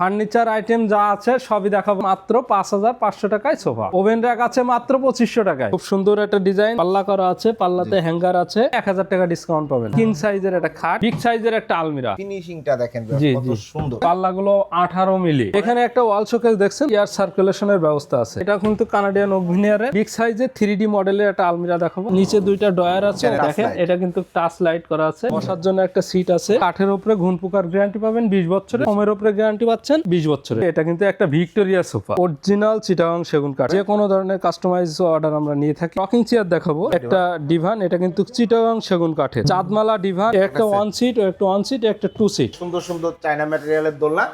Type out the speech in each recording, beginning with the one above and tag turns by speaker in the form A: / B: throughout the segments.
A: Furniture item যা আছে সবই দেখাবো। মাত্র পাঁচ হাজার পাঁচশো টাকায় সোফা। ওভেন র্যাক আছে মাত্র পঁচিশশো টাকায়। খুব সুন্দর একটা ডিজাইন। পাল্লা করা আছে পাল্লাতে হ্যাঙ্গার আছে। এক হাজার টাকা ডিসকাউন্ট পাবেন। কিং সাইজের একটা খাট বিগ সাইজের একটা আলমিরা।
B: ফিনিশিংটা দেখেন
A: জি, জি।
B: সুন্দর।
A: পাল্লাগুলো আঠারো মিলি। এখানে একটা ওয়াল শোকেস দেখছেন এয়ার সার্কুলেশনের ব্যবস্থা আছে। এটা কিন্তু কানাডিয়ান ওভিনিয়ারের বিগ সাইজের থ্রি ডি মডেলের একটা আলমিরা দেখাবো। নিচে দুইটা ডয়ার আছে দেখেন এটা কিন্তু টাচ লাইট করা আছে। বসার জন্য একটা সিট আছে। কাঠের উপরে ঘুন পোকার গ্যারান্টি পাবেন বিশ বছরের। হোমের উপরে গ্যারান্টি পাচ্ছেন। বিশ বছরের এটা কিন্তু একটা ভিক্টোরিয়া সোফা। অরিজিনাল চিটাগাং সেগুন কাঠ। যে কোনো ধরনের কাস্টমাইজ অর্ডার আমরা নিয়ে থাকি। রকিং চেয়ার দেখাবো। একটা ডিভান এটা কিন্তু চিটাগাং সেগুন কাঠের। চাঁদমালা ডিভান একটা ওয়ান সিট একটা ওয়ান সিট একটা টু সিট
B: সুন্দর সুন্দর চায়না ম্যাটেরিয়ালের দোলনা।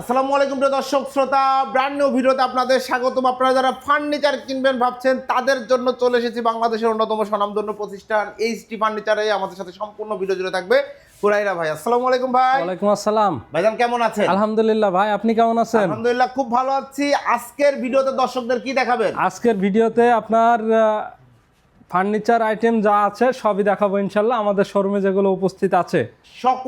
B: আসসালামু আলাইকুম প্রিয় দর্শক শ্রোতা। ব্র্যান্ড নিউ ভিডিওতে আপনাদের স্বাগতম। আপনারা যারা ফার্নিচার কিনবেন ভাবছেন তাদের জন্য চলে এসেছি বাংলাদেশের অন্যতম স্বনামধন্য প্রতিষ্ঠান এইচটি ফার্নিচারে আমাদের সাথে সম্পূর্ণ ভিডিও জুড়ে থাকবে ভাই আসসালামু আলাইকুম ভাই।
A: ওয়ালাইকুম আসসালাম।
B: ভাইজান কেমন আছেন?
A: আলহামদুলিল্লাহ ভাই আপনি কেমন আছেন?
B: আলহামদুলিল্লাহ খুব ভালো আছি। আজকের ভিডিওতে দর্শকদের কি দেখাবেন?
A: আজকের ভিডিওতে আপনার ফার্নিচার আইটেম যা আছে সবই দেখাবো ইনশাল্লাহ। আমাদের শোরুমে যেগুলো উপস্থিত আছে।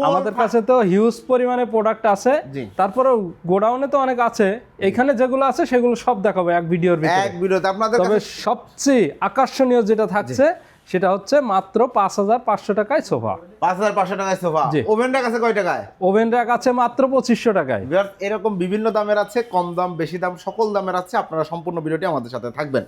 A: আমাদের কাছে তো হিউজ পরিমাণে প্রোডাক্ট আছে। তারপরে গোডাউনে তো অনেক আছে। এখানে যেগুলো আছে সেগুলো সব দেখাবো এক ভিডিওর ভিতরে।
B: এক ভিডিওতে। আপনাদের
A: তবে সবচেয়ে আকর্ষণীয় যেটা থাকছে সেটা হচ্ছে মাত্র পাঁচ হাজার পাঁচশো টাকায় সোফা।
B: পাঁচ হাজার পাঁচশো টাকায় সোফা।
A: জি।
B: ওভেনটা কাছে কয় টাকায়?
A: ওভেন রাখ আছে মাত্র পঁচিশশো টাকায়।
B: এরকম বিভিন্ন দামের আছে কম দাম বেশি দাম সকল দামের আছে। আপনারা সম্পূর্ণ ভিডিওটি আমাদের সাথে থাকবেন।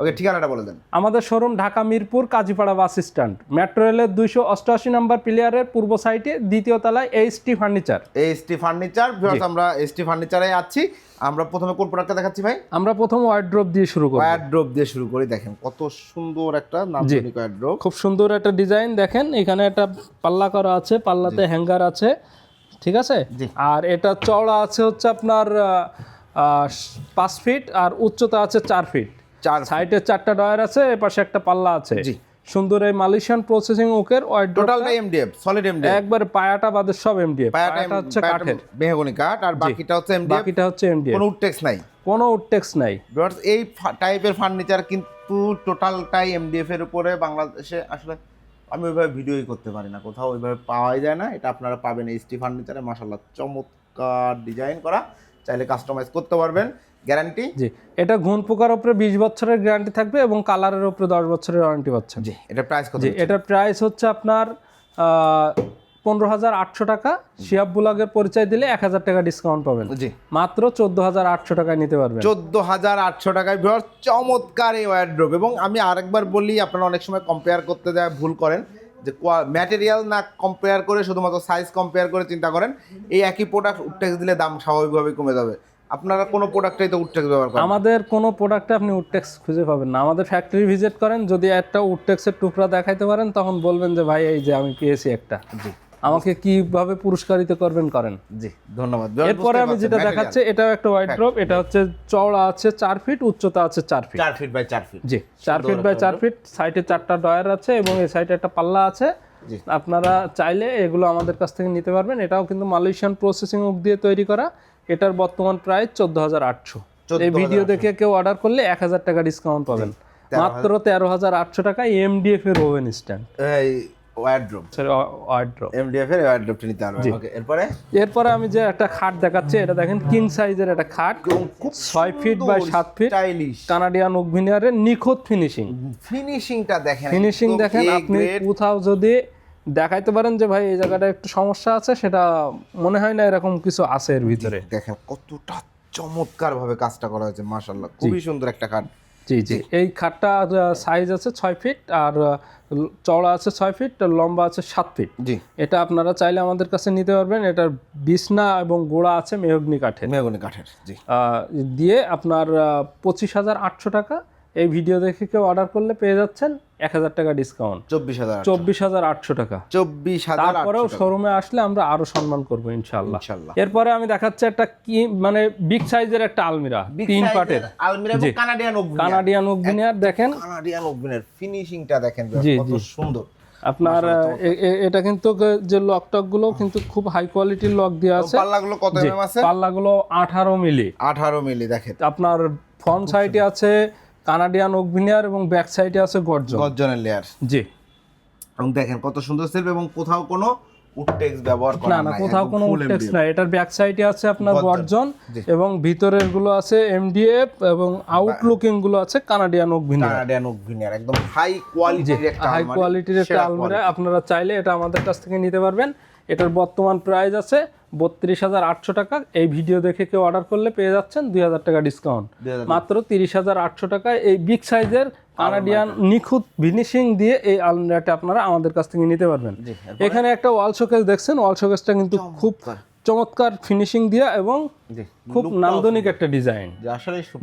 B: ওকে ঠিকানাটা বলে দেন।
A: আমাদের showroom Dhaka Mirpur Kazipara bus stand. Metro রেলের দুইশো অষ্টআশি নম্বর প্লেয়ারের পূর্ব সাইডে দ্বিতীয় তলায় HT furniture.
B: ST furniture viewers আমরা এসটি ফার্নিচারে আছি। আমরা প্রথমে কোন প্রোডাক্টটা দেখাচ্ছি ভাই?
A: আমরা প্রথম ওয়ার্ড্রপ দিয়ে শুরু করব।
B: ওয়ারড্রপ দিয়ে শুরু করি দেখেন কত সুন্দর একটা নান্দনিক ওয়ারড্রপ
A: খুব সুন্দর একটা ডিজাইন দেখেন এখানে একটা পাল্লা করা আছে পাল্লাতে হ্যাঙ্গার আছে ঠিক আছে? আর এটা চওড়া আছে হচ্ছে আপনার পাঁচ ফিট আর উচ্চতা আছে চার ফিট
B: চার
A: সাইডে চারটা ডয়ার আছে এপাশে একটা পাল্লা আছে।
B: জি।
A: সুন্দর এই মালয়েশিয়ান প্রসেসিং ওকের ওয়ার্ড্রপ
B: টোটালটা এমডিএফ সলিড এমডিএফ
A: একবার পায়াটা বাদে সব এমডিএফ
B: পায়াটা
A: হচ্ছে কাঠের।
B: মেহগনি কাঠ আর বাকিটা হচ্ছে এমডিএফ
A: বাকিটা হচ্ছে এমডিএফ
B: কোনো উডটেক্স নাই।
A: কোনো উডটেক্স নাই।
B: ভিউয়ার্স এই টাইপের ফার্নিচার কিন্তু টোটালটাই এমডিএফ এর উপরে বাংলাদেশে আসলে আমি ওইভাবে ভিডিওই করতে পারি না। কোথাও ওইভাবে পাওয়াই যায় না। এটা আপনারা পাবেন এইচটি ফার্নিচারে মাসাল্লাহ চমৎকার ডিজাইন করা। চাইলে কাস্টমাইজ করতে পারবেন গ্যারান্টি
A: জি এটা ঘুন পোকার উপরে বিশ বছরের গ্যারান্টি থাকবে এবং কালারের উপরে দশ বছরের ওয়ারেন্টি পাচ্ছেন।
B: জি এটা প্রাইস কত
A: জি এটার প্রাইস হচ্ছে আপনার পনেরো হাজার আটশো টাকা। শিয়াব বুলাগের পরিচয় দিলে এক হাজার টাকা ডিসকাউন্ট পাবেন।
B: জি।
A: মাত্র চোদ্দ হাজার আটশো টাকায় নিতে পারবেন।
B: চোদ্দ হাজার আটশো টাকায় ভিউয়ার্স চমৎকার এই ওয়ারড্রোব এবং আমি আরেকবার বলি আপনারা অনেক সময় কম্পেয়ার করতে যায় ভুল করেন। যে ম্যাটেরিয়াল না কম্পেয়ার করে শুধুমাত্র সাইজ কম্পেয়ার করে চিন্তা করেন এই একই প্রোডাক্ট উডটেক্স দিলে দাম স্বাভাবিকভাবে কমে যাবে। আপনারা কোনো প্রোডাক্টেই তো উডটেক্স ব্যবহার করেন
A: আমাদের কোনো প্রোডাক্টে আপনি উডটেক্স খুঁজে পাবেন না। আমাদের ফ্যাক্টরি ভিজিট করেন যদি একটা উডটেক্সের টুকরা দেখাইতে পারেন তখন বলবেন যে ভাই এই যে আমি পেয়েছি একটা।
B: জি।
A: আমাকে কীভাবে পুরস্কারিত করবেন করেন?
B: জি ধন্যবাদ।
A: এরপরে আমি যেটা দেখাচ্ছি এটাও একটা হোয়াইট ড্রপ এটা হচ্ছে চওড়া আছে চার ফিট উচ্চতা আছে চার ফিট
B: চার ফিট বাই চার ফিট
A: জি চার ফিট বাই চার ফিট সাইডে চারটা ডয়ার আছে এবং এই সাইডে একটা পাল্লা আছে। আপনারা চাইলে এগুলো আমাদের কাছ থেকে নিতে পারবেন। এটাও কিন্তু মালয়েশিয়ান প্রসেসিং উক দিয়ে তৈরি করা। এটার বর্তমান প্রাইস চোদ্দ হাজার আটশো। এই ভিডিও দেখে কেউ অর্ডার করলে এক হাজার টাকা ডিসকাউন্ট পাবেন। মাত্র তেরো হাজার আটশো টাকা এমডিএফ এর ওভেন স্ট্যান্ড
B: এই ওয়ারড্রোব
A: ওয়ার্ড্রপ
B: এমডিএফ এর ওয়ারড্রোবটা নিতে পারবেন ওকে এরপরে?
A: এরপরে আমি যে একটা খাট দেখাচ্ছি এটা দেখেন কিং সাইজের একটা খাট।
B: খুব
A: feet by feet
B: stylish
A: Canadian নিখুঁত ফিনিশিং
B: ফিনিশিংটা দেখেন
A: ফিনিশিং দেখেন আপনি কোথাও যদি দেখাইতে পারেন যে ভাই এই জায়গাটা একটু সমস্যা আছে সেটা মনে হয় না এরকম কিছু আছে এর ভিতরে।
B: দেখেন কতটা চমৎকার ভাবে কাজটা করা হয়েছে মাশাল্লাহ খুবই সুন্দর একটা কাঠ
A: জি জি। এই খাটটা সাইজ আছে ছয় ফিট আর চওড়া আছে ছয় ফিট আর লম্বা আছে সাত ফিট
B: জি।
A: এটা আপনারা চাইলে আমাদের কাছে নিতে পারবেন। এটার বিছনা এবং গোড়া আছে মেহগনি কাঠের।
B: মেহগনি কাঠের জি।
A: দিয়ে আপনার পঁচিশ হাজার আটশো টাকা এই ভিডিও দেখে কেউ অর্ডার করলে পেয়ে যাচ্ছেন এক হাজার টাকা ডিসকাউন্ট
B: চব্বিশ হাজার
A: চব্বিশ হাজার আটশো টাকা।
B: চব্বিশ হাজার
A: তারপরেও শোরুমে আসলে আমরা আরও সম্মান করব ইনশাল্লাহ। এরপরে আমি দেখাচ্ছি একটা কি মানে বিগ সাইজের একটা আলমিরা তিন পাটের।
B: আলমিরা কানাডিয়ান
A: কানাডিয়ান ওভিনিয়ার দেখেন।
B: কানাডিয়ান ফিনিশিংটা দেখেন
A: জি,
B: কত। সুন্দর।
A: আপনার এটা কিন্তু যে লক টকগুলো কিন্তু খুব হাই কোয়ালিটির লক দেওয়া আছে।
B: পাল্লাগুলো কত এমএম আছে?
A: পাল্লাগুলো আঠারো মিলি।
B: আঠারো মিলি দেখেন।
A: আপনার ফ্রন্ট সাইডে আছে কানাডিয়ান ওভিনিয়ার এবং ব্যাক সাইডে আছে গর্জন।
B: গর্জনের লেয়ার
A: জি।
B: এবং দেখেন কত সুন্দর সেলফ এবং কোথাও কোনো উডটেক্স ব্যবহার করা
A: না না কোথাও কোনো টেক্স নাই। এটার ব্যাক সাইডে আছে আপনার গর্জন। এবং ভিতরেরগুলো আছে এমডিএফ এবং আউটলুকিংগুলো আছে Canadian oak veneer
B: Canadian oak veneer একদম হাই কোয়ালিটির একটা
A: হাই কোয়ালিটির একটা আলমিরা। আপনারা চাইলে এটা আমাদের কাছ থেকে নিতে পারবেন। এটার বর্তমান প্রাইস আছে বত্রিশ হাজার আটশো টাকা। এই ভিডিও দেখে কেউ অর্ডার করলে পেয়ে যাচ্ছেন দুই হাজার টাকা ডিসকাউন্ট মাত্র তিরিশ হাজার আটশো টাকায় এই বিগ সাইজের কানাডিয়ান নিখুঁত ফিনিশিং দিয়ে এই আলমিরাটা আপনারা আমাদের কাছ থেকে নিতে পারবেন। এখানে একটা ওয়াল শোকেস দেখছেন ওয়াল শোকেসটা কিন্তু খুব চমৎকার ফিনিশিং দিয়ে এবং খুব নান্দনিক একটা ডিজাইন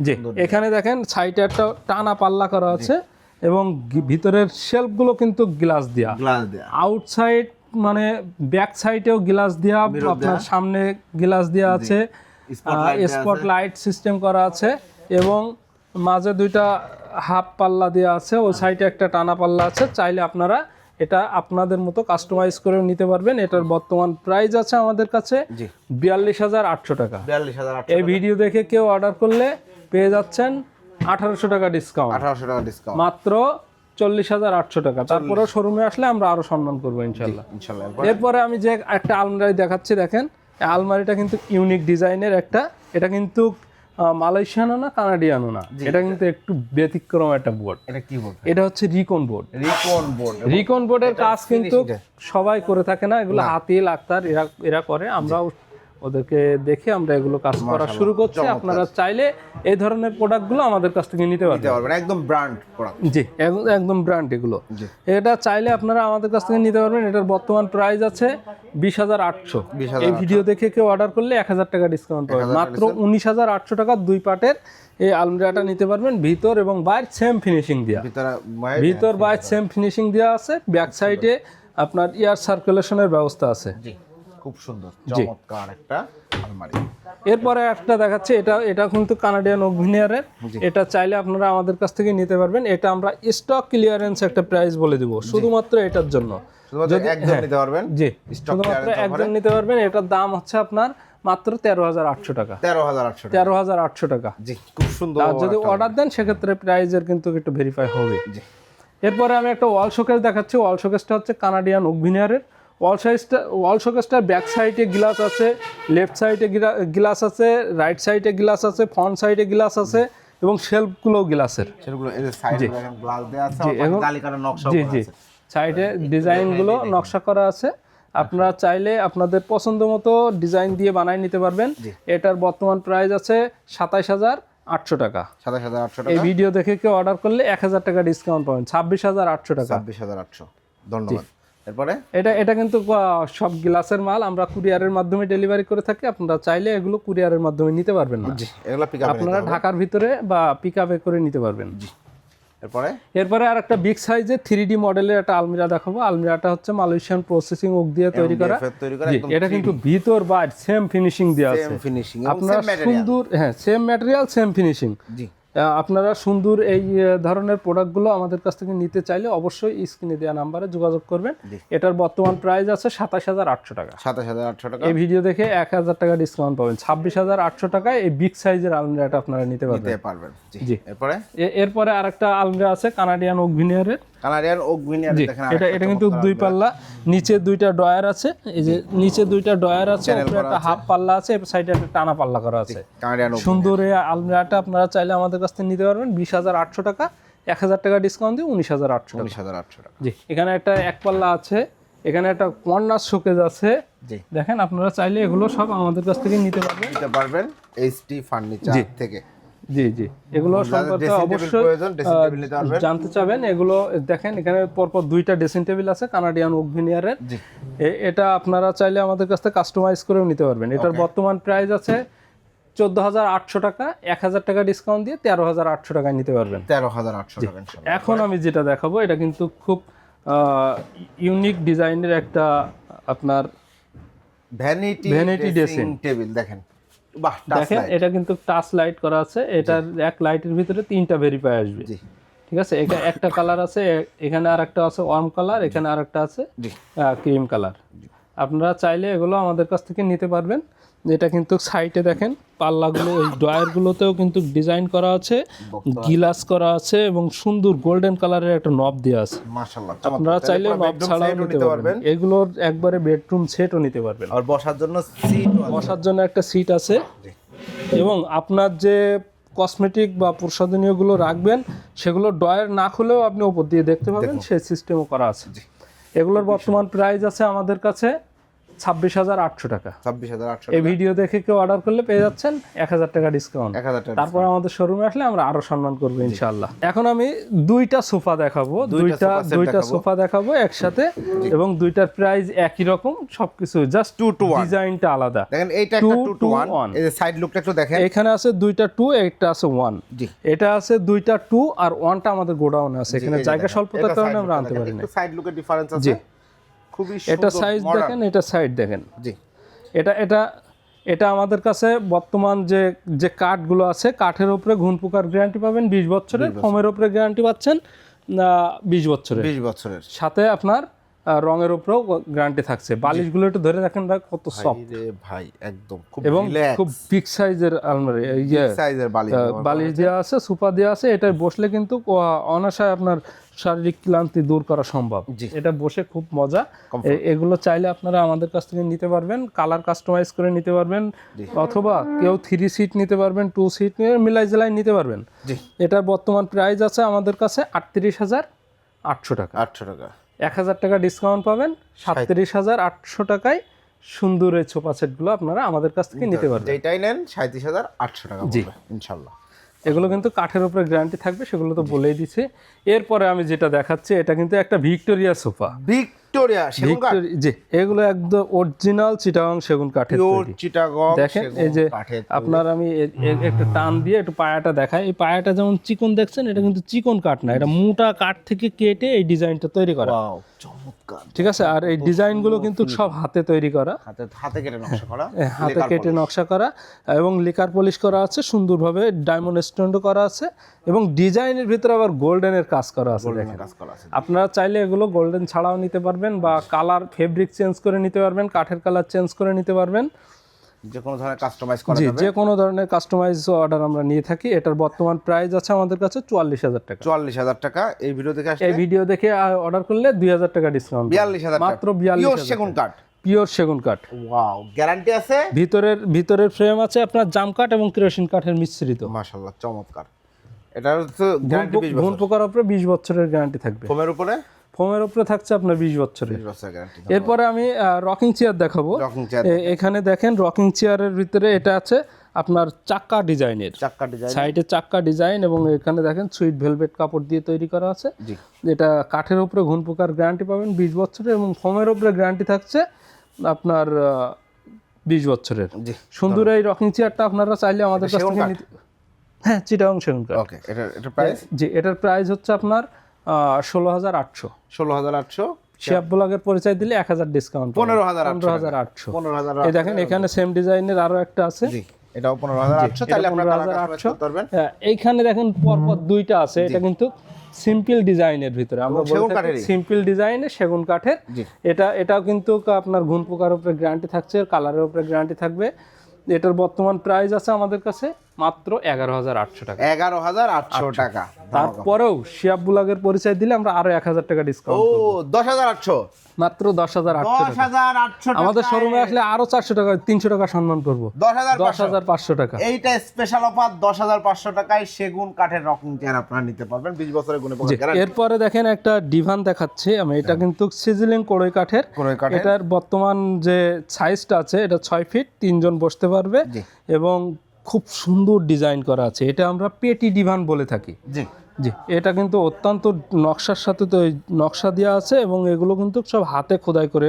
A: জি এখানে দেখেন সাইডে একটা টানা পাল্লা করা আছে এবং ভিতরের শেলফগুলো কিন্তু গ্লাস দেওয়া
B: গ্লাস দেয়া।
A: আউটসাইড মানে ব্যাক সাইডেও গ্লাস দেওয়া আপনার সামনে গ্লাস দেওয়া আছে স্পট লাইট সিস্টেম করা আছে এবং মাঝে দুইটা হাফ পাল্লা দেওয়া আছে ওই সাইডে একটা টানা পাল্লা আছে চাইলে আপনারা এটা আপনাদের মতো কাস্টমাইজ করে নিতে পারবেন। এটার বর্তমান প্রাইস আছে আমাদের কাছে বিয়াল্লিশ হাজার আটশো টাকা।
B: বিয়াল্লিশ হাজার
A: এই ভিডিও দেখে কেউ অর্ডার করলে পেয়ে যাচ্ছেন আঠারোশো টাকা ডিসকাউন্ট
B: আঠারোশো টাকা ডিসকাউন্ট
A: মাত্র চল্লিশ হাজার আটশো টাকা। তারপরে শোরুমে আসলে আমরা আরও সম্মান করব ইনশাল্লাহ।
B: ইনশাল্লাহ।
A: এরপরে? আমি যে একটা আলমারি দেখাচ্ছি দেখেন আলমারিটা কিন্তু ইউনিক ডিজাইনের একটা। এটা কিন্তু মালয়েশিয়ানও না কানাডিয়ানও না। এটা কিন্তু একটু ব্যতিক্রম একটা বোর্ড
B: এটা কি বলব
A: এটা হচ্ছে রিকন বোর্ড
B: রিকন বোর্ড
A: রিকন বোর্ডের কাজ কিন্তু সবাই করে থাকে না এগুলো হাতি লাক্তার এরা এরা করে। আমরাও ওদেরকে দেখে আমরা এগুলো কাজ করা শুরু করছি। আপনারা চাইলে এই ধরনের প্রোডাক্টগুলো আমাদের কাছ থেকে নিতে পারবেন।
B: একদম ব্র্যান্ড প্রোডাক্ট।
A: জি একদম ব্র্যান্ড এগুলো। এটা চাইলে আপনারা আমাদের কাছ থেকে নিতে পারবেন। এটার বর্তমান প্রাইস আছে বিশ হাজার আটশো।
B: 20,800
A: এই ভিডিও দেখে কেউ অর্ডার করলে এক হাজার টাকা ডিসকাউন্ট পাবেন। মাত্র উনিশ হাজার আটশো টাকা দুই পার্টের এই আলমিরাটা নিতে পারবেন। ভিতর এবং বাইর সেম ফিনিশিং দেওয়া
B: ভিতরে
A: বাইর সেম ফিনিশিং দেওয়া আছে। ব্যাক সাইডে আপনার এয়ার সার্কুলেশনের ব্যবস্থা আছে।
B: জি। খুব সুন্দর চমৎকার একটা আলমারি।
A: এরপরে একটা দেখাচ্ছে এটা এটা কিন্তু কানাডিয়ান ওভিনিয়ারের এটা চাইলে আপনারা আমাদের কাছ থেকে নিতে পারবেন। এটা আমরা স্টক ক্লিয়ারেন্স একটা প্রাইস বলে দিব। শুধুমাত্র এটার জন্য।
B: যদি একদম নিতে পারবেন?
A: জি। শুধুমাত্র একজন নিতে পারবেন। এটার দাম হচ্ছে আপনার মাত্র তেরো হাজার আটশো টাকা।
B: তেরো হাজার আটশো টাকা।
A: তেরো হাজার আটশো টাকা।
B: জি খুব সুন্দর
A: আর যদি অর্ডার দেন সেক্ষেত্রে প্রাইজের কিন্তু একটু ভেরিফাই হবে।
B: জি।
A: এরপরে আমি একটা ওয়াল শোকেস দেখাচ্ছি। ওয়াল শোকেসটা হচ্ছে কানাডিয়ান ওভিনিয়ারের ওয়াল সাইজটা ওয়াল শোকেসটার ব্যাক সাইডে গ্লাস আছে লেফট সাইডে গ্লাস আছে রাইট সাইডে গ্লাস আছে ফ্রন্ট সাইডে গ্লাস আছে এবং শেলফগুলো গ্লাসের
B: সেগুলো এই যে সাইডে গ্লাস দেওয়া আছে
A: এবং-
B: কালিকাটা নকশা
A: জি জি। সাইডে ডিজাইনগুলো নকশা করা আছে। আপনারা চাইলে আপনাদের পছন্দ মতো ডিজাইন দিয়ে বানাই নিতে পারবেন। এটার বর্তমান প্রাইস আছে সাতাইশ হাজার আটশো টাকা।
B: সাতাশ হাজার আটশো
A: এই
B: টাকা।
A: ভিডিও দেখে কেউ অর্ডার করলে এক হাজার টাকা ডিসকাউন্ট পাবেন ছাব্বিশ হাজার আটশো টাকা।
B: ছাব্বিশ হাজার আটশো। ধন্যবাদ। এরপরে?
A: এটা এটা কিন্তু সব গ্লাসের মাল আমরা কুরিয়ারের মাধ্যমে ডেলিভারি করে থাকি। আপনারা চাইলে এগুলো কুরিয়ারের মাধ্যমে নিতে পারবেন না।
B: এগুলো পিক
A: আপনারা ঢাকার ভিতরে বা পিক আপে করে নিতে পারবেন।
B: এরপরে?
A: এরপরে আর একটা বিগ সাইজের থ্রি ডি মডেলের একটা আলমিরা দেখাবো। আলমিরাটা হচ্ছে মালয়েশিয়ান প্রসেসিং ওক দিয়ে তৈরি করা। এটা কিন্তু ভিতর বাইর সেম ফিনিশিং দেওয়া আছে।
B: ফিনিশিং
A: আপনারা সুন্দর হ্যাঁ সেম ম্যাটেরিয়াল সেম ফিনিশিং
B: জি।
A: আপনারা সুন্দর এই ধরনের প্রোডাক্টগুলো আমাদের কাছ থেকে নিতে চাইলে অবশ্যই স্ক্রিনে দেওয়া নাম্বারে যোগাযোগ করবেন। এটার বর্তমান প্রাইস আছে সাতাশ হাজার আটশো টাকা।
B: সাতাশ হাজার আটশো টাকা।
A: এই ভিডিও দেখে এক হাজার টাকা ডিসকাউন্ট পাবেন। ছাব্বিশ হাজার আটশো টাকায় এই বিগ সাইজের আলমিরাটা আপনারা নিতে পারবেন।
B: পারবেন জি। এরপরে?
A: আর এরপরে আরেকটা আলমিরা আছে কানাডিয়ান ওকভিনিয়ারের
B: কানাডিয়ান ওক ভিনিয়ার দেখেন
A: এটা এটা কিন্তু দুই পাল্লা নিচে দুইটা ডয়ার আছে এই যে নিচে দুইটা ডয়ার আছে উপরে একটা হাফ পাল্লা আছে সাইডে একটা টানা পাল্লা করা আছে। সুন্দর এই আলমিরাটা আপনারা চাইলে আমাদের কাছ থেকে নিতে পারবেন বিশ হাজার আটশো টাকা এক হাজার টাকা ডিসকাউন্ট দিয়ে উনিশ হাজার আটশো টাকা।
B: উনিশ হাজার আটশো টাকা।
A: জি এখানে একটা এক পাল্লা আছে এখানে একটা কর্নার শোকেজ আছে। দেখেন আপনারা চাইলে এগুলো সব আমাদের কাছ থেকে নিতে পারবেন।
B: নিতে পারবেন এইচটি ফার্নিচার থেকে।
A: জি জি। এগুলো সম্পর্কে অবশ্যই। জানতে চাবেন। এগুলো দেখেন এখানে পরপর দুইটা ড্রেসিং টেবিল আছে কানাডিয়ান ওকভিনিয়ারের এটা আপনারা চাইলে আমাদের কাছ থেকে কাস্টমাইজ করেও নিতে পারবেন। এটার বর্তমান প্রাইস আছে চোদ্দ হাজার আটশো টাকা এক হাজার টাকা ডিসকাউন্ট দিয়ে তেরো হাজার আটশো টাকায় নিতে পারবেন।
B: তেরো হাজার আটশো টাকা
A: এখন আমি যেটা দেখাবো এটা কিন্তু খুব ইউনিক ডিজাইনের একটা আপনার
B: ভ্যানিটি
A: Vanity
B: ড্রেসিং টেবিল দেখেন।
A: দেখেন এটা কিন্তু টাচ লাইট করা আছে। এটার এক লাইটের ভিতরে তিনটা ভেরিফাই আসবে। ঠিক আছে? এটা একটা কালার আছে এখানে আর একটা আছে ওয়ার্ম কালার এখানে আর একটা আছে ক্রিম কালার আপনারা চাইলে এগুলো আমাদের কাছ থেকে নিতে পারবেন। এটা কিন্তু সাইটে দেখেন পাল্লাগুলো ওই ড্রয়ারগুলোতেও কিন্তু ডিজাইন করা আছে গিলাস করা আছে এবং সুন্দর গোল্ডেন কালারের একটা নব দেওয়া আছে। আপনারা চাইলে নব ছাড়াও নিতে পারবেন। এগুলোর একবারে বেডরুম সেটও নিতে পারবেন।
B: আর বসার জন্য সিট
A: বসার জন্য একটা সিট আছে। এবং আপনার যে কসমেটিক বা প্রসাধনীয়গুলো রাখবেন সেগুলো ড্রয়ার না খুলেও আপনি ওপর দিয়ে দেখতে পাবেন সেই সিস্টেমও করা আছে। এগুলোর বর্তমান প্রাইস আছে আমাদের কাছে ছাব্বিশ হাজার আটশো টাকা।
B: ছাব্বিশ হাজার আটশো
A: এই ভিডিও দেখে কেউ অর্ডার করলে পেয়ে যাচ্ছেন এক হাজার টাকা ডিসকাউন্ট
B: এক হাজার টাকা
A: তারপর আমাদের শোরুমে আসলে আমরা আরও সম্মান করব ইনশাআল্লাহ। এখন আমি দুইটা সোফা দেখাবো দুইটা দুইটা সোফা দেখাবো। একসাথে এবং দুইটার প্রাইস একই রকম সবকিছু জাস্ট
B: টু টু
A: ডিজাইনটা আলাদা।
B: দেখেন এইটা টু টু ওয়ান এই যে সাইড লুকটা একটু দেখেন।
A: এখানে আছে দুইটা টু একটা আছে ওয়ান এটা আছে দুইটা টু আর ওয়ানটা আমাদের গোডাউনে আছে। এখানে জায়গা স্বল্পতার কারণে আমরা আনতে পারি না
B: সাইড লুকের ডিফারেন্স আছে। খুবই
A: এটা সাইজ দেখেন এটা সাইড দেখেন।
B: জি।
A: এটা এটা এটা আমাদের কাছে বর্তমান যে যে কাঠগুলো আছে কাঠের উপরে ঘুন পোকার গ্যারান্টি পাবেন বিশ বছরের ফোমের উপরে গ্যারান্টি পাচ্ছেন বিশ বছরের।
B: বিশ বছরের।
A: সাথে আপনার রঙের উপরেও গ্যারান্টি থাকছে। বালিশগুলো একটু ধরে রাখেন ভাই কত সফট
B: ভাই একদম খুব
A: এবং খুব বিগ সাইজের আলমারি ইয়ে
B: সাইজের বালি
A: আহ, বালিশ দেওয়া আছে সুপা দেওয়া আছে এটা বসলে কিন্তু অনায়াসে আপনার শারীরিক ক্লান্তি দূর করা সম্ভব। এটা বসে খুব মজা। এগুলো চাইলে আপনারা আমাদের কাছ থেকে নিতে পারবেন কালার কাস্টমাইজ করে নিতে পারবেন অথবা কেউ থ্রি সিট নিতে পারবেন টু সিট নিয়ে মিলাই জেলাই নিতে পারবেন। এটার বর্তমান প্রাইস আছে আমাদের কাছে আটত্রিশ হাজার আটশো টাকা।
B: আটশো টাকা।
A: এক হাজার টাকা ডিসকাউন্ট পাবেন সাতত্রিশ হাজার আটশো টাকায় সুন্দর এই সোফা সেটগুলো আপনারা আমাদের কাছ থেকে নিতে পারবেন।
B: যেটাই নেন সাঁত্রিশ হাজার আটশো টাকা জি। ইনশাল্লাহ।
A: এগুলো কিন্তু কাঠের উপরে গ্যারান্টি থাকবে সেগুলো তো বলেই দিছে। এরপরে আমি যেটা দেখাচ্ছি এটা কিন্তু একটা ভিক্টোরিয়া সোফা
B: ভিক্টোরিয়া সেগুন কাঠ?
A: জি এগুলো একদম অরিজিনাল চিটাগাং সেগুন কাঠের
B: পিওর চিটাগং
A: দেখেন এই যে আপনার আমি একটা টান দিয়ে একটু পায়াটা দেখাই। এই পায়াটা যেমন চিকন দেখছেন এটা কিন্তু চিকন কাঠ না এটা মোটা কাঠ থেকে কেটে এই ডিজাইনটা তৈরি করা।
B: ওয়াও চমৎকার।
A: ঠিক আছে আর এই ডিজাইনগুলো কিন্তু সব হাতে তৈরি করা।
B: হাতে হাতে কেটে নকশা করা
A: হাতে কেটে নকশা করা এবং লিকার পলিশ করা আছে সুন্দরভাবে ডায়মন্ড স্টোনও করা আছে এবং ডিজাইনের ভিতরে আবার গোল্ডেনের কাজ করা আছে দেখেন।
B: কাজ করা আছে।
A: আপনারা চাইলে এগুলো গোল্ডেন ছাড়াও নিতে পারবেন। বা কালার ফেব্রিক চেঞ্জ করে নিতে পারবেন কাঠের কালার চেঞ্জ করে নিতে পারবেন।
B: যে কোনো ধরনের কাস্টমাইজ করা যাবে।
A: যে কোনো ধরনের কাস্টমাইজ অর্ডার আমরা নিয়ে থাকি। এটার বর্তমান প্রাইস আছে আমাদের কাছে চুয়াল্লিশ হাজার টাকা।
B: চুয়াল্লিশ হাজার টাকা। এই ভিডিও থেকে আসলে
A: এই ভিডিও দেখে অর্ডার করলে দুই হাজার টাকা ডিসকাউন্ট
B: বিয়াল্লিশ হাজার
A: মাত্র বিয়াল্লিশ
B: পিওর সেগুন কাঠ।
A: পিওর সেগুন কাঠ।
B: ওয়াও গ্যারান্টি আছে?
A: ভিতরের ভিতরের ফ্রেম আছে আপনার জাম কাঠ এবং কেরোসিন কাঠের মিশ্রিত।
B: মাশাল্লাহ চমৎকার। এটা হচ্ছে গ্যারান্টি বিশ
A: ঘুন
B: বছর
A: পোকার উপরে বিশ বছরের গ্যারান্টি থাকবে।
B: ফোমের উপরে?
A: ফোমের উপরে থাকছে আপনার বিশ বছরের।
B: বছর
A: এরপরে আমি রকিং চেয়ার দেখাবো। এখানে দেখেন রকিং চেয়ারের ভিতরে এটা আছে আপনার চাক্কা ডিজাইনের।
B: চাক্কা ডিজাইন
A: সাইডে চাক্কা ডিজাইন এবং এখানে দেখেন সুইট ভেলভেট কাপড় দিয়ে তৈরি করা আছে। এটা কাঠের উপরে ঘুন পোকার গ্যারান্টি পাবেন বিশ বছরের এবং ফোমের উপরে গ্যারান্টি থাকছে আপনার বিশ বছরের।
B: জি
A: সুন্দর এই রকিং চেয়ারটা আপনারা চাইলে আমাদের কাছ থেকে হ্যাঁ চিটাং সেগুন কাঠ।
B: ওকে এটা এটা প্রাইস
A: জি এটার প্রাইস হচ্ছে আপনার ষোলো হাজার আটশো।
B: ষোলো হাজার আটশো।
A: শিয়াব ব্লগের পরিচয় দিলে এক হাজার ডিসকাউন্ট
B: পনেরো হাজার
A: পনেরো হাজার আটশো।
B: পনেরো হাজার
A: এই দেখেন এখানে সেম ডিজাইনের আরও একটা আছে।
B: এটাও পনেরো হাজার আটশো। কাস্টমাইজ করতে পারবেন।
A: হ্যাঁ, এইখানে দেখেন পরপর দুইটা আছে। এটা কিন্তু সিম্পল ডিজাইনের ভিতরে। আমরা
B: সেগুন
A: বলে
B: কাঠেরই?
A: সিম্পল ডিজাইনে সেগুন কাঠের। এটা এটাও কিন্তু আপনার ঘুন পোকার উপরে গ্যারান্টি থাকছে কালারের উপরে গ্যারান্টি থাকবে। এটার বর্তমান প্রাইস আছে আমাদের কাছে মাত্র এগারো হাজার আটশো টাকা।
B: এগারো হাজার আটশো টাকা।
A: তারপরেও শিয়াব বুলাগের পরিচয় দিলে আমরা আরও এক হাজার টাকা
B: ও দশ হাজার আটশো।
A: মাত্র দশ হাজার আটশো
B: দশ হাজার আটশো
A: আমাদের শোরুমে আসলে আরও চারশো টাকা তিনশো টাকা সম্মান করব।
B: দশ হাজার
A: দশ হাজার পাঁচশো টাকা।
B: এইটা স্পেশাল অফার দশ হাজার পাঁচশো টাকায় সেগুন কাঠের রকিং চেয়ার আপনারা নিতে পারবেন। বিশ বছরের গুণে
A: এরপরে দেখেন একটা ডিভান দেখাচ্ছে আমি। এটা কিন্তু সিজিলিং কড়ই কাঠের।
B: কড়ই কাঠের।
A: এটার বর্তমান যে সাইজটা আছে এটা ছয় ফিট তিনজন বসতে পারবে। এবং খুব সুন্দর ডিজাইন করা আছে। এটা আমরা পেটি ডিভান বলে থাকি।
B: জি।
A: জি এটা কিন্তু অত্যন্ত নকশার সাথে তো নকশা দেওয়া আছে এবং এগুলো কিন্তু সব হাতে খোদাই করে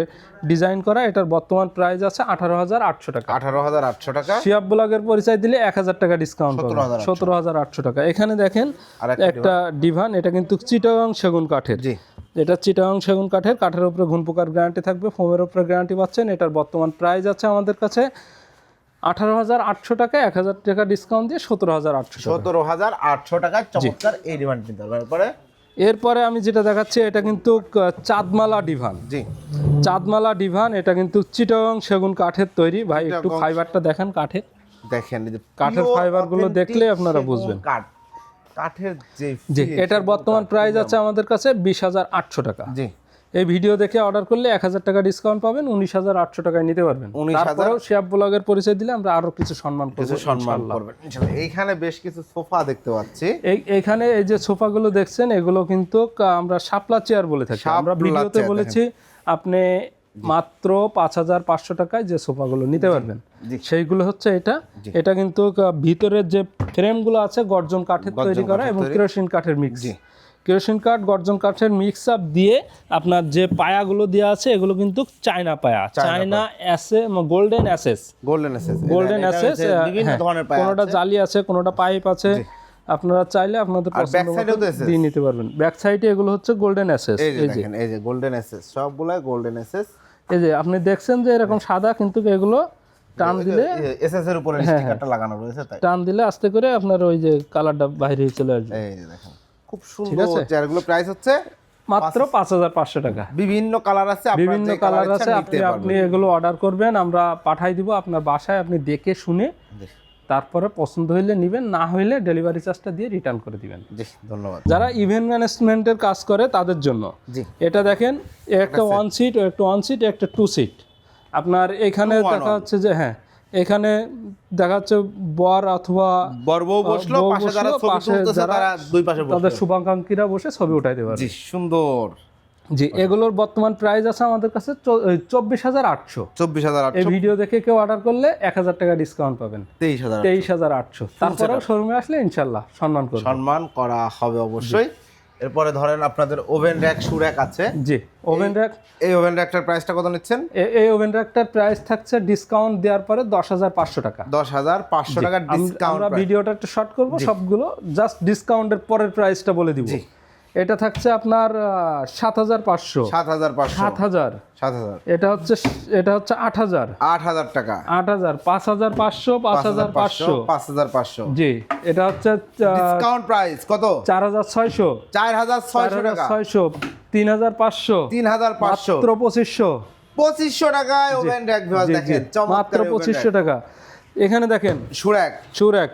A: ডিজাইন করা। এটার বর্তমান প্রাইস আছে আঠারো হাজার আটশো টাকা।
B: আঠারো হাজার আটশো টাকা।
A: শিয়াব ব্লগের পরিচয় দিলে এক হাজার টাকা ডিসকাউন্ট পাবেন
B: 17,800
A: সতেরো হাজার আটশো টাকা। এখানে দেখেন
B: একটা
A: ডিভান এটা কিন্তু চিটাগাং সেগুন কাঠের।
B: জি।
A: এটা চিটাগাং সেগুন কাঠের। কাঠের উপরে ঘুন পোকার গ্যারান্টি থাকবে ফোমের উপরে গ্যারান্টি পাচ্ছেন। এটার বর্তমান প্রাইস আছে আমাদের কাছে আঠারো হাজার আটশো টাকা এক হাজার টাকা ডিসকাউন্ট দিয়ে সতেরো হাজার আটশো
B: সতেরো হাজার আটশো টাকায় চমৎকার এই ডিমান্ড নিতে পারবেন এরপরে?
A: এরপরে আমি যেটা দেখাচ্ছি এটা কিন্তু চাঁদমালা ডিভান
B: জি।
A: চাঁদমালা ডিভান এটা কিন্তু চিটং সেগুন কাঠের তৈরি। ভাই একটু ফাইবারটা দেখেন কাঠের।
B: দেখেন
A: কাঠের
B: pure
A: fiber গুলো
B: authentic
A: আপনারা বুঝবেন।
B: কাঠ কাঠের যে
A: এটার বর্তমান প্রাইস আছে আমাদের কাছে বিশ হাজার আটশো টাকা।
B: জি।
A: এই ভিডিও দেখে অর্ডার করলে এক হাজার টাকা ডিসকাউন্ট পাবেন উনিশ হাজার আটশো টাকায় নিতে পারবেন।
B: 19,000
A: তারপরেও শিয়াব ব্লগের পরিচয় দিলে আমরা আরও কিছু সম্মান
B: কিছু সম্মান করবেন। এইখানে বেশ কিছু সোফা দেখতে পাচ্ছি।
A: এই এখানে এই যে সোফাগুলো দেখছেন এগুলো কিন্তু আমরা শাপলা চেয়ার বলে থাকি। আমরা ভিডিওতে বলেছি আপনি মাত্র পাঁচ হাজার পাঁচশো টাকায় যে সোফাগুলো নিতে পারবেন। সেইগুলো হচ্ছে এটা। এটা কিন্তু ভিতরের যে ফ্রেমগুলো আছে গর্জন কাঠের তৈরি করা এবং কেরোসিন কাঠের মিক্স কেরোসিন কাঠ গর্জন কাঠের মিক্স আপ দিয়ে আপনার যে পায়াগুলো দেওয়া আছে এগুলো কিন্তু চায়না পায়া। China SS golden SS
B: golden SS
A: golden SS
B: বিভিন্ন ধরনের পায়া
A: কোনোটা জালি আছে কোনোটা পাইপ আছে। আপনারা চাইলে আপনাদের পছন্দ মতো? দিয়ে নিতে পারবেন। ব্যাক সাইডে এগুলো হচ্ছে গোল্ডেন অ্যাসেস
B: এই যে দেখেন এই যে গোল্ডেন এসএস সবগুলা গোল্ডেন এসএস
A: এই যে আপনি দেখছেন যে এরকম সাদা কিন্তু এগুলো টান দিলে
B: এসএস এর উপরে
A: হ্যাঁ,
B: স্টিকারটা লাগানো রয়েছে তাই।
A: টান দিলে আস্তে করে আপনার ওই যে কালারটা বাইরে চলে আসবে।
B: এই যে দেখেন। খুব সুন্দর চেয়ারগুলো প্রাইস হচ্ছে
A: মাত্র পাঁচ হাজার পাঁচশো টাকা।
B: বিভিন্ন কালার আছে আপনার
A: বিভিন্ন কালার আছে আপনি আপনি এগুলো অর্ডার করবেন আমরা পাঠাই দিব আপনার বাসায় আপনি দেখে শুনে তারপরে পছন্দ হইলে নেবেন না হইলে ডেলিভারি চার্জটা দিয়ে রিটার্ন করে দিবেন।
B: জি ধন্যবাদ।
A: যারা ইভেন্ট ম্যানেজমেন্টের কাজ করে তাদের জন্য।
B: জি।
A: এটা দেখেন একটা ওয়ান সিট ও একটা ওয়ান সিট একটা টু সিট আপনার এখানে দেখা. যাচ্ছে যে হ্যাঁ এখানে দেখা যাচ্ছে বর অথবা
B: বর বসল পাশে যারা ছবি তুলতেছে তারা দুই পাশে
A: তাদের শুভাকাঙ্ক্ষীরা বসে ছবি উঠাইতে পারে।
B: জি সুন্দর।
A: জি এগুলোর বর্তমান প্রাইস আছে আমাদের কাছে চব্বিশ হাজার আটশো।
B: চব্বিশ হাজার
A: এই ভিডিও দেখে কেউ অর্ডার করলে এক হাজার টাকা ডিসকাউন্ট পাবেন।
B: তেইশ হাজার
A: তেইশ হাজার আটশো। তারপরেও শোরুমে আসলে ইনশাল্লাহ সম্মান করবেন
B: সম্মান করা হবে অবশ্যই। এরপরে ধরেন আপনাদের ওভেন র্যাক শু র্যাক আছে।
A: জি ওভেন র্যাক।
B: এই ওভেন র্যাকটার প্রাইসটা কত নিচ্ছেন?
A: এই ওভেন র্যাকটার প্রাইস থাকছে ডিসকাউন্ট দেওয়ার পরে দশ হাজার পাঁচশো টাকা।
B: দশ হাজার পাঁচশো টাকার ডিসকাউন্ট
A: আমরা ভিডিওটা একটু শর্ট করব সবগুলো জাস্ট ডিসকাউন্টের পরের প্রাইসটা বলে দিব।
B: জি।
A: এটা থাকছে আপনার সাত হাজার পাঁচশো।
B: সাত হাজার পাঁচশো।
A: সাত হাজার।
B: সাত হাজার।
A: এটা হচ্ছে এটা হচ্ছে আট হাজার।
B: আট হাজার টাকা।
A: আট হাজার পাঁচ হাজার পাঁচশো পাঁচ হাজার পাঁচশো।
B: পাঁচ হাজার পাঁচশো
A: জি এটা হচ্ছে
B: ডিসকাউন্ট প্রাইস কত?
A: চার হাজার ছয়শো।
B: চার হাজার ছয়শো টাকা।
A: ছয়শো তিন হাজার পাঁচশো।
B: তিন হাজার পাঁচশো।
A: মাত্র পঁচিশশো।
B: পঁচিশশো টাকায় ওভেন দেখেন।
A: মাত্র পঁচিশশো টাকা। এখানে দেখেন
B: সুরেক।
A: চুরেক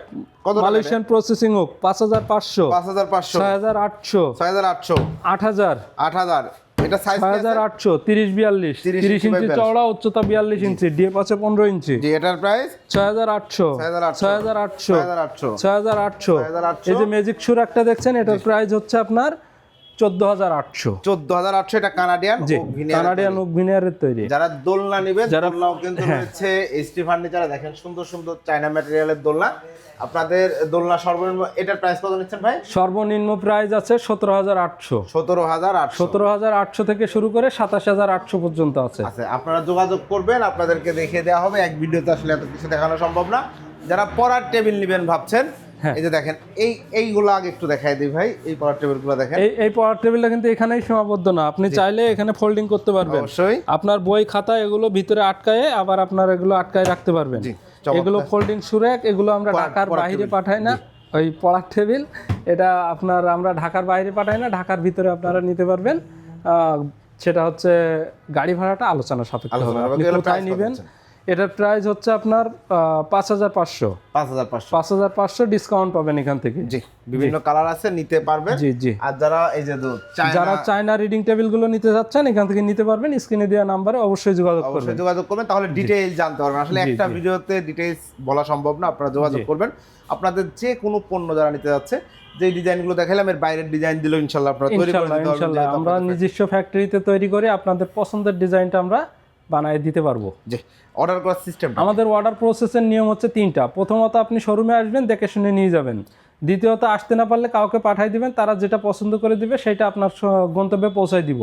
B: কত
A: মালয়েশিয়ান প্রসেসিং হোক পাঁচ হাজার পাঁচশো
B: পাঁচ হাজার পাঁচশো।
A: ছয় হাজার আটশো
B: ছয় হাজার আটশো।
A: আট হাজার।
B: আট হাজার। এটা সাইজ
A: ছয় হাজার আটশো তিরিশ বিয়াল্লিশ।
B: 30
A: তিরিশ
B: ইঞ্চি
A: চওড়া উচ্চতা বিয়াল্লিশ ইঞ্চি ডিএপ আছে পনেরো ইঞ্চি।
B: এটার প্রাইস
A: ছয় হাজার আটশো
B: 6,800
A: ছয় হাজার আটশো
B: ছয় হাজার আটশো।
A: ছয় হাজার আটশো।
B: 6,800
A: এই যে ম্যাজিক সুর একটা দেখছেন এটার প্রাইস হচ্ছে আপনার চোদ্দ হাজার আটশো।
B: চোদ্দ হাজার আটশো এটা কানাডিয়ান
A: কানাডিয়ান ভিনিয়ারের তৈরি।
B: যারা দোলনা নিবে
A: হ্যাঁ।
B: দোলনাও কিন্তু রয়েছে। এইচটি ফার্নিচারে দেখেন সুন্দর সুন্দর চায়না ম্যাটেরিয়ালের দোলনা। আপনাদের দোলনা সর্বনিম্ন এটার প্রাইস কত নিচ্ছেন ভাই?
A: সর্বনিম্ন প্রাইস আছে সতেরো হাজার আটশো।
B: সতেরো হাজার আটশো।
A: সতেরো হাজার আটশো থেকে শুরু করে সাতাশ হাজার আটশো পর্যন্ত আছে।
B: আছে আপনারা যোগাযোগ করবেন আপনাদেরকে দেখিয়ে দেওয়া হবে। এক ভিডিওতে আসলে এত কিছু দেখানো সম্ভব না। যারা পড়ার টেবিল নেবেন ভাবছেন
A: হ্যাঁ।
B: এই যে দেখেন এই এইগুলো আগে একটু দেখাই দিই ভাই এই পড়ার টেবিলগুলো দেখেন।
A: এই এই পড়ার টেবিলটা কিন্তু এখানেই সীমাবদ্ধ না। আপনি চাইলে এখানে ফোল্ডিং করতে পারবেন।
B: অবশ্যই।
A: আপনার বই খাতা এগুলো ভিতরে আটকায়ে আবার আপনার এগুলো আটকায় রাখতে পারবেন। এগুলো ফোল্ডিং সুরেক এগুলো আমরা ঢাকার বাইরে পাঠাই না। ওই পড়ার টেবিল এটা আপনার আমরা ঢাকার বাইরে পাঠাই না ঢাকার ভিতরে আপনারা নিতে পারবেন। আহ, সেটা হচ্ছে গাড়ি ভাড়াটা আলোচনা সাপেক্ষে কোথায় নেবেন? এটার প্রাইস হচ্ছে আপনার পাঁচ হাজার পাঁচশো।
B: পাঁচ হাজার পাঁচশো।
A: পাঁচ হাজার পাঁচশো ডিসকাউন্ট পাবেন এখান থেকে।
B: জি বিভিন্ন কালার আছে নিতে পারবেন।
A: জি জি।
B: আর যারা এই যে
A: যারা চায়না রিডিং টেবিলগুলো নিতে যাচ্ছেন এখান থেকে নিতে পারবেন। স্ক্রিনে দেওয়া নাম্বারে অবশ্যই যোগাযোগ করবেন।
B: অবশ্যই যোগাযোগ করবেন তাহলে ডিটেইলস জানতে পারবেন। আসলে একটা ভিডিওতে ডিটেইলস বলা সম্ভব না আপনারা যোগাযোগ করবেন। আপনাদের যে কোনো পণ্য যারা নিতে যাচ্ছে যে ডিজাইনগুলো দেখালাম এর বাইরের ডিজাইন দিলেও ইনশাল্লাহ আপনারা তৈরি করে
A: আমরা নিজস্ব ফ্যাক্টরিতে তৈরি করে আপনাদের পছন্দের ডিজাইনটা আমরা বানিয়ে দিতে পারব।
B: যে অর্ডার করার সিস্টেম
A: আমাদের অর্ডার প্রসেসের নিয়ম হচ্ছে তিনটা। প্রথমত আপনি শোরুমে আসবেন দেখে শুনে নিয়ে যাবেন। দ্বিতীয়ত আসতে না পারলে কাউকে পাঠাই দিবেন তারা যেটা পছন্দ করে দিবে সেটা আপনার গন্তব্যে পৌঁছায় দিব।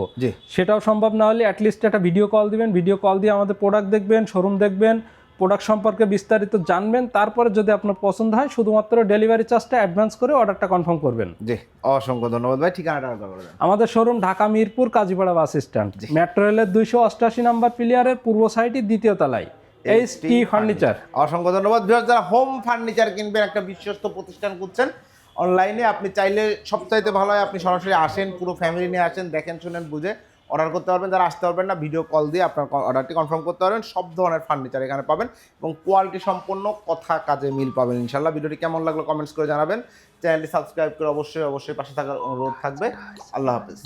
A: সেটাও সম্ভব না হলে অ্যাটলিস্ট একটা ভিডিও কল দিবেন। ভিডিও কল দিয়ে আমাদের প্রোডাক্ট দেখবেন শোরুম দেখবেন প্রোডাক্ট সম্পর্কে বিস্তারিত জানবেন তারপরে যদি আপনার পছন্দ হয় শুধুমাত্র ডেলিভারি চার্জটা অ্যাডভান্স করে অর্ডারটা কনফার্ম করবেন।
B: জি অসংখ্য ধন্যবাদ। ভাই ঠিকানাটা
A: আমাদের showroom Dhaka Mirpur Kazipara bus stand. Metro রেলের দুইশো অষ্টাশি নাম্বার প্লেয়ারের পূর্ব সাইডে দ্বিতীয় তলায়। H T furniture.
B: অসংখ্য ধন্যবাদ। যারা হোম ফার্নিচার কিনবেন একটা বিশ্বস্ত প্রতিষ্ঠান খুঁজছেন। অনলাইনে আপনি চাইলে সবচাইতে ভালো হয় আপনি সরাসরি আসেন পুরো ফ্যামিলি নিয়ে আসেন দেখেন শুনেন বুঝে। অর্ডার করতে পারবেন যারা আসতে পারবেন না ভিডিও কল দিয়ে আপনার অর্ডারটি কনফার্ম করতে পারবেন। সব ধরনের ফার্নিচার এখানে পাবেন এবং কোয়ালিটি সম্পন্ন কথা কাজে মিল পাবেন। ইনশাল্লাহ ভিডিওটি কেমন লাগল কমেন্টস করে জানাবেন। চ্যানেলটি সাবস্ক্রাইব করে অবশ্যই অবশ্যই পাশে থাকার অনুরোধ থাকবে। আল্লাহ হাফেজ।